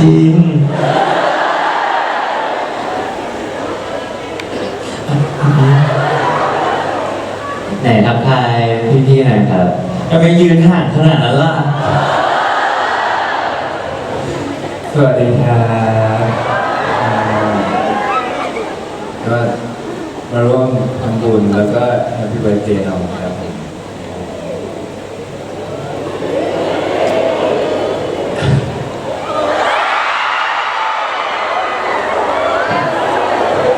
จริงไหนทักทายพี่ๆหน่อยครับทำไมยืนห่างขนาดนั้นล่ะ สวัสดีครับอ่าก็มาร่วมทำบุญแล้วก็แฮปปี้เบิร์ดเดย์น้องครับผม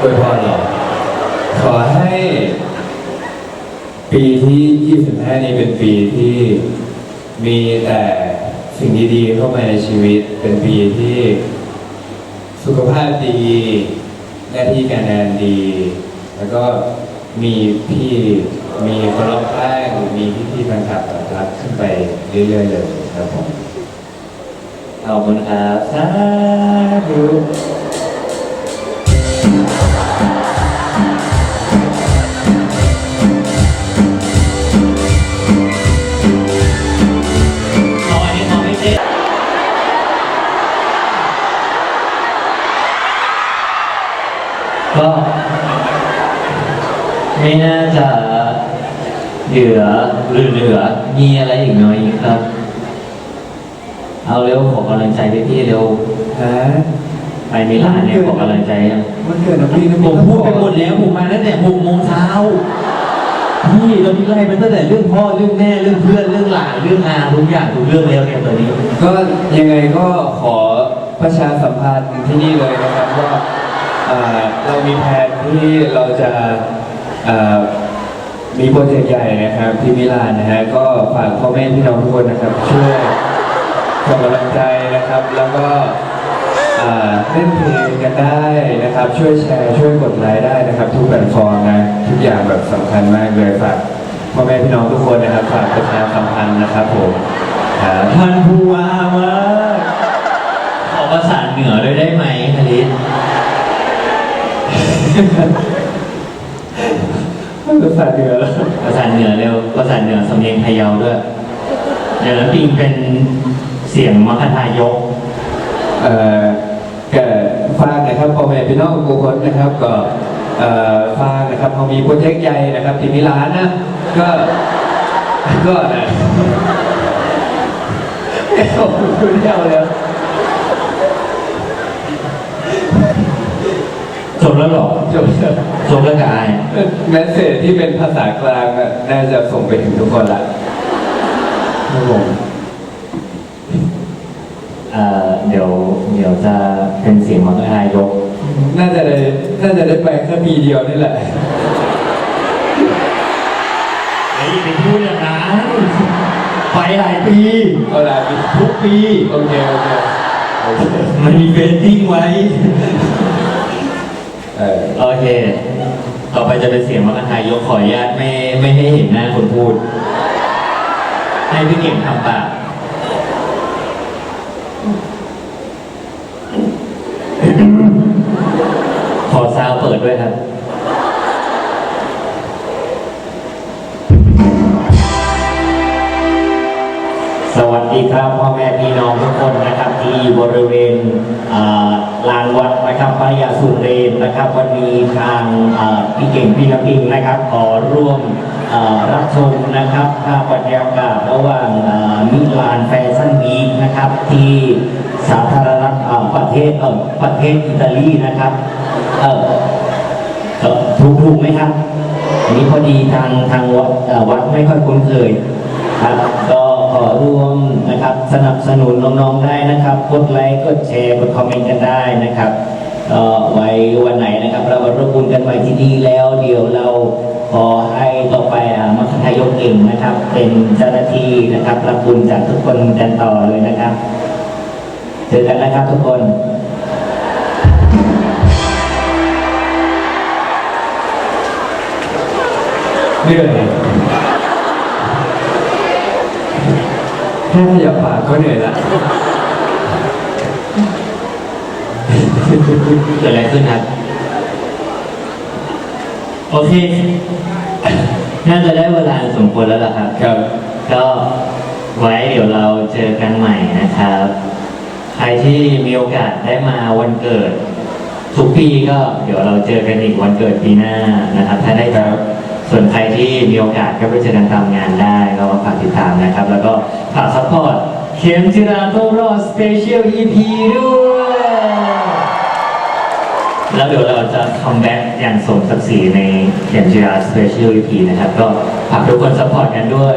อวยพรเหรอขอให้ ปีที่ 25 นี้เป็นปีที่มีแต่สิ่งดีๆเข้ามาในชีวิต เป็นปีที่สุขภาพดี หน้าที่การงานดี แล้วก็มีพี่มีคนรอบข้างมีพี่ๆแฟนคลับรักขึ้นไปเรื่อยๆเลยครับผมขอบคุณครับสาธุ ก็ไม่น่าจะเหลือหรือเหลือมีอะไรอีกน้อยอีกครับ เอาเร็วขอกำลังใจพี่พี่ๆเร็วฮะไปมิลานเนี่ยขอกำลังใจยังมันเกิดน้ำพี่น้ำผมพูดไปหมดแล้วผมมาตั้งแต่หกโมงเช้าพี่เรามีไล่มาตั้งแต่เรื่องพ่อเรื่องแม่เรื่องเพื่อนเรื่องหลานเรื่องงานทุกอย่างทุกเรื่องแล้วเนี่ยตอนนี้ ก็ยังไงก็ขอประชาสัมพันธ์ที่นี่เลยนะครับว่า อ่าเรามีแผนที่เราจะอ่ามีโปรเจกต์ใหญ่นะครับที่มิลานนะฮะก็ฝากพ่อแม่พี่น้องทุกคนนะครับ ช่วยส่งกำลังใจนะครับ แล้วก็อ่าเล่นเพลงกันได้นะครับ ช่วยแชร์ช่วยกดไลค์ได้นะครับ ทุกแพลตฟอร์มนะทุกอย่างแบบสำคัญมากเลยฝากพ่อแม่พี่น้องทุกคนนะครับฝากประชาสัมพันธ์นะครับผมครับท่านผู้ว่ามาขอประสานเหนือด้วยได้ไหม ภาษาเหนือแล้วประสานเหนือเร็วประสานเหนือสำเนียงพะเยาด้วย เดี๋ยวน้ำปิงเป็นเสียงมคทายก เอ่อแก่ฟางนะครับพ่อแม่พี่น้องทุกคนนะครับก็เอ่อฟางนะครับเขามีโปรเจกต์ใหญ่นะครับ ที่มิลานนะก็ก็นะไม่เอาคุณเดียวเลย แล้วเหรอจบแล้วจบแล้วกบอายแมสเซจที่เป็นภาษากลางน่ะน่าจะส่งไปถึงทุกคนละครับผมเอ่อเดี๋ยวเดี๋ยวจะเป็นเสียงมคทายก น่าจะได้น่าจะได้ไปแค่ปีเดียวนี่แหละเฮ้ยไปพูดอย่างนั้นไปหลายปีเอาละปีทุกปี โอเค โอเคโอเคมันมีเฟซติ้งไว้ เออโอเค ต่อไปจะเป็นเสียงมรรคทายกขออนุญาตไม่ไม่ให้เห็นหน้าคนพูด ให้พี่เก่งทำปากขอซาวเปิดด้วยครับสวัสดีครับพ่อแม่พี่น้องทุกคนนะครับที่บริเวณอ่า ลานวัดนะครับพระยาสุเรนนะครับ วันนี้ทางพี่เก่งพี่น้ำปิงนะครับ ขอร่วมรับชมนะครับภาพบรรยากาศระหว่างมิลานแฟชั่นวีคนะครับที่สาธารณรัฐประเทศประเทศอิตาลีนะครับเออถูกถูกไหมครับอันนี้พอดีทางทางวัดวัดไม่ค่อยคุ้นเคยครับก็ขอร่วม สนับสนุนน้องๆได้นะครับกดไลค์กดแชร์กดคอมเมนต์กันได้นะครับไว้วันไหนนะครับ เรามาร่วมบุญกันไว้ที่นี่แล้ว เดี๋ยวเราขอให้ต่อไปมัคทายกเองนะครับ เป็นเจ้าหน้าที่นะครับรับบุญจากทุกคนกันต่อเลยนะครับเจอกันนะครับทุกคนเหนื่อย แค่ขยับปากก็เหนื่อยละเกิดอะไรขึ้นครับ โอเค น่าจะได้เวลาสมควรแล้วล่ะครับ ครับ ก็ไว้เดี๋ยวเราเจอกันใหม่นะครับคใครที่มีโอกาสได้มาวันเกิด ทุกปีก็เดี๋ยวเราเจอกันอีกวันเกิดปีหน้านะครับ ถ้าได้ครับ ส่วนใครที่มีโอกาสก็ไปเจอกันตามงานได้ก็ฝากติดตามนะครับ แล้วก็ฝากซัพพอร์ตเข็มจิราโตรอสเปเชียล EP ด้วยแล้วเดี๋ยวเราจะคัมแบ็กอย่างสมศักดิ์ศรีในเข็มจิราสเปเชียล EP นะครับ ก็ฝากทุกคนซัพพอร์ตกันด้วย